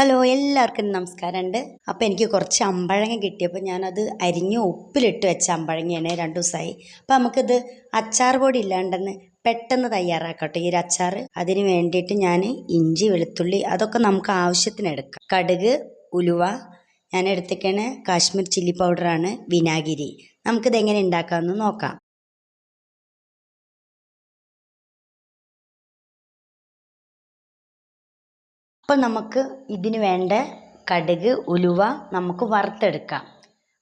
Hello എല്ലാവർക്കും നമസ്കാരമുണ്ട്. അപ്പോൾ എനിക്ക് കുറച്ച് അമ്പഴങ്ങ കിട്ടിയപ്പോൾ ഞാനത് അരിഞ്ഞ് ഉപ്പിലിട്ട് വെച്ച അമ്പഴങ്ങയാണ് രണ്ട് ദിവസമായി. അപ്പോൾ നമുക്കിത് അച്ചാർ പൊടി ഇല്ലാണ്ടെന്ന് പെട്ടെന്ന് തയ്യാറാക്കട്ടെ ഈ ഒരു അച്ചാർ. അതിന് വേണ്ടിയിട്ട് ഞാൻ ഇഞ്ചി വെളുത്തുള്ളി അതൊക്കെ നമുക്ക് ആവശ്യത്തിന് എടുക്കാം. കടുക് ഉലുവ ഞാൻ എടുത്തേക്കാണ് കാശ്മീർ ചില്ലി പൗഡറാണ് വിനാഗിരി. നമുക്കിത് എങ്ങനെ ഉണ്ടാക്കാമെന്ന് നോക്കാം. അപ്പോൾ നമുക്ക് ഇതിന് വേണ്ട കടുക് ഉലുവ നമുക്ക് വറുത്തെടുക്കാം.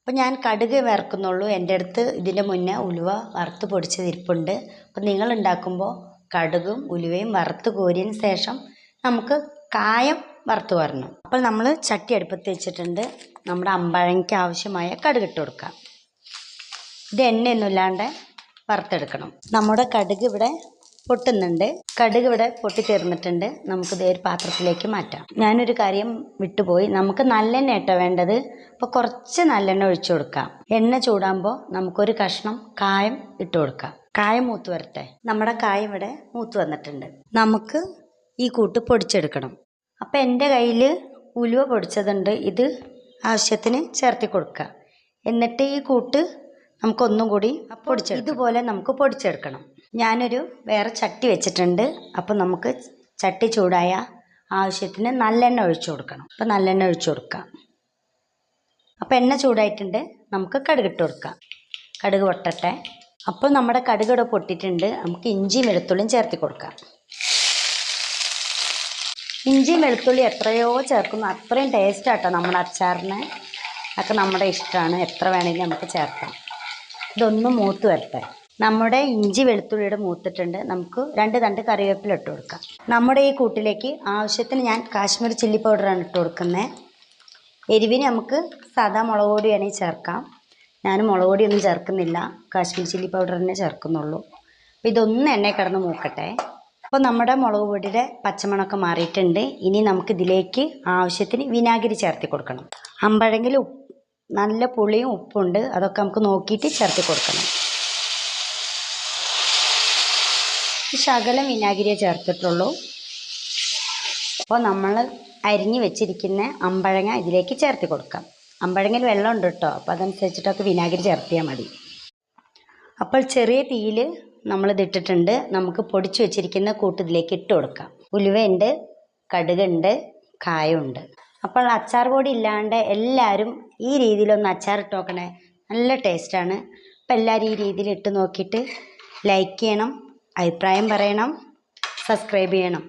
അപ്പോൾ ഞാൻ കടുക് വറുക്കുന്നുള്ളൂ. എന്റെ അടുത്ത് ഇതിന്റെ മുന്നേ ഉലുവ വറുത്ത് പൊടിച്ചതിരിപ്പുണ്ട് അപ്പോൾ നിങ്ങൾ ഉണ്ടാക്കുമ്പോൾ കടുകും ഉലുവയും വറുത്ത് കോരിയതിന് ശേഷം നമുക്ക് കായം വറുത്ത് വരണം. അപ്പോൾ നമ്മൾ ചട്ടി അടുപ്പത്ത് വെച്ചിട്ടുണ്ട്. നമ്മുടെ അമ്പഴങ്ങയ്ക്ക് ആവശ്യമായ കടുക് ഇട്ട് കൊടുക്കാം. ഇത് എണ്ണയൊന്നും ഇല്ലാണ്ട് വറുത്തെടുക്കണം. നമ്മുടെ കടുക് ഇവിടെ പൊട്ടുന്നുണ്ട്. കടുക് ഇവിടെ പൊട്ടി നമുക്ക് ഇതേ ഒരു പാത്രത്തിലേക്ക് മാറ്റാം. ഞാനൊരു കാര്യം വിട്ടുപോയി. നമുക്ക് നല്ലെണ്ണ കേട്ടോ വേണ്ടത്. അപ്പോൾ കുറച്ച് നല്ലെണ്ണ ഒഴിച്ചു കൊടുക്കാം. എണ്ണ ചൂടാകുമ്പോൾ നമുക്കൊരു കഷ്ണം കായം ഇട്ട് കൊടുക്കാം. കായം മൂത്ത് വരട്ടെ. നമ്മുടെ കായം ഇവിടെ മൂത്ത് വന്നിട്ടുണ്ട്. നമുക്ക് ഈ കൂട്ട് പൊടിച്ചെടുക്കണം. അപ്പോൾ എന്റെ കയ്യിൽ ഉലുവ പൊടിച്ചതുണ്ട്. ഇത് ആവശ്യത്തിന് ചേർത്തി കൊടുക്കുക. എന്നിട്ട് ഈ കൂട്ട് നമുക്കൊന്നും കൂടി പൊടിച്ചെടുക്കാം. ഇതുപോലെ നമുക്ക് പൊടിച്ചെടുക്കണം. ഞാനൊരു വേറെ ചട്ടി വെച്ചിട്ടുണ്ട്. അപ്പോൾ നമുക്ക് ചട്ടി ചൂടായ ആവശ്യത്തിന് നല്ലെണ്ണ ഒഴിച്ചു കൊടുക്കണം. അപ്പോൾ നല്ലെണ്ണ ഒഴിച്ചു കൊടുക്കാം. അപ്പോൾ എണ്ണ ചൂടായിട്ടുണ്ട്. നമുക്ക് കടുകിട്ട് കൊടുക്കാം. കടുക് പൊട്ടട്ടെ. അപ്പോൾ നമ്മുടെ കടുക് ഇവിടെ പൊട്ടിയിട്ടുണ്ട്. നമുക്ക് ഇഞ്ചിയും വെളുത്തുള്ളിയും ചേർത്തി കൊടുക്കാം. ഇഞ്ചിയും വെളുത്തുള്ളി എത്രയോ ചേർക്കുന്നു. അത്രയും ടേസ്റ്റ് ആട്ടോ നമ്മുടെ അച്ചാറിന്. ഒക്കെ നമ്മുടെ ഇഷ്ടമാണ് എത്ര വേണമെങ്കിലും നമുക്ക് ചേർക്കാം. ഇതൊന്ന് മൂത്ത് വരട്ടെ. നമ്മുടെ ഇഞ്ചി വെളുത്തുള്ളിയുടെ മൂത്തിട്ടുണ്ട്. നമുക്ക് രണ്ട് തണ്ട് കറിവേപ്പില ഇട്ട് കൊടുക്കാം. നമ്മുടെ ഈ കൂട്ടിലേക്ക് ആവശ്യത്തിന് ഞാൻ കാശ്മീർ ചില്ലി പൗഡറാണ് ഇട്ട് കൊടുക്കുന്നത്. എരിവിന് നമുക്ക് സാധാ മുളക് പൊടി വേണമെങ്കിൽ ചേർക്കാം. ഞാൻ മുളക് പൊടിയൊന്നും ചേർക്കുന്നില്ല. കാശ്മീർ ചില്ലി പൗഡർ തന്നെ ചേർക്കുന്നുള്ളൂ. അപ്പോൾ ഇതൊന്ന് എണ്ണയിൽ കിടന്ന് മൂക്കട്ടെ. അപ്പോൾ നമ്മുടെ മുളക് പൊടിയുടെ പച്ചമണമൊക്കെ മാറിയിട്ടുണ്ട്. ഇനി നമുക്ക് ഇതിലേക്ക് ആവശ്യത്തിന് വിനാഗിരി ചേർത്തി കൊടുക്കണം. അമ്പഴങ്കിൽ ഉപ്പ് നല്ല പുളിയും ഉപ്പുണ്ട്. അതൊക്കെ നമുക്ക് നോക്കിയിട്ട് ചേർത്തി കൊടുക്കണം ഈ ശകലം വിനാഗിരിയെ ചേർത്തിട്ടുള്ളൂ. അപ്പോൾ നമ്മൾ അരിഞ്ഞ് വെച്ചിരിക്കുന്ന അമ്പഴങ്ങ ഇതിലേക്ക് ചേർത്ത് കൊടുക്കാം. അമ്പഴങ്ങയിൽ വെള്ളം ഉണ്ട് കേട്ടോ. അപ്പോൾ അതനുസരിച്ചിട്ടൊക്കെ വിനാഗിരി ചേർത്തിയാൽ മതി. അപ്പോൾ ചെറിയ തീയിൽ നമ്മളിത് ഇട്ടിട്ടുണ്ട്. നമുക്ക് പൊടിച്ചു വെച്ചിരിക്കുന്ന കൂട്ട് ഇതിലേക്ക് ഇട്ട് കൊടുക്കാം. ഉലുവയുണ്ട് കടുകുണ്ട് കായുണ്ട്. അപ്പോൾ അച്ചാർ പൊടി ഇല്ലാണ്ട് എല്ലാവരും ഈ രീതിയിലൊന്ന് അച്ചാർ ഇട്ട് നോക്കണേ. നല്ല ടേസ്റ്റാണ്. അപ്പോൾ എല്ലാവരും ഈ രീതിയിൽ ഇട്ട് നോക്കിയിട്ട് ലൈക്ക് ചെയ്യണം. അഭിപ്രായം പറയണം സബ്സ്ക്രൈബ് ചെയ്യണം.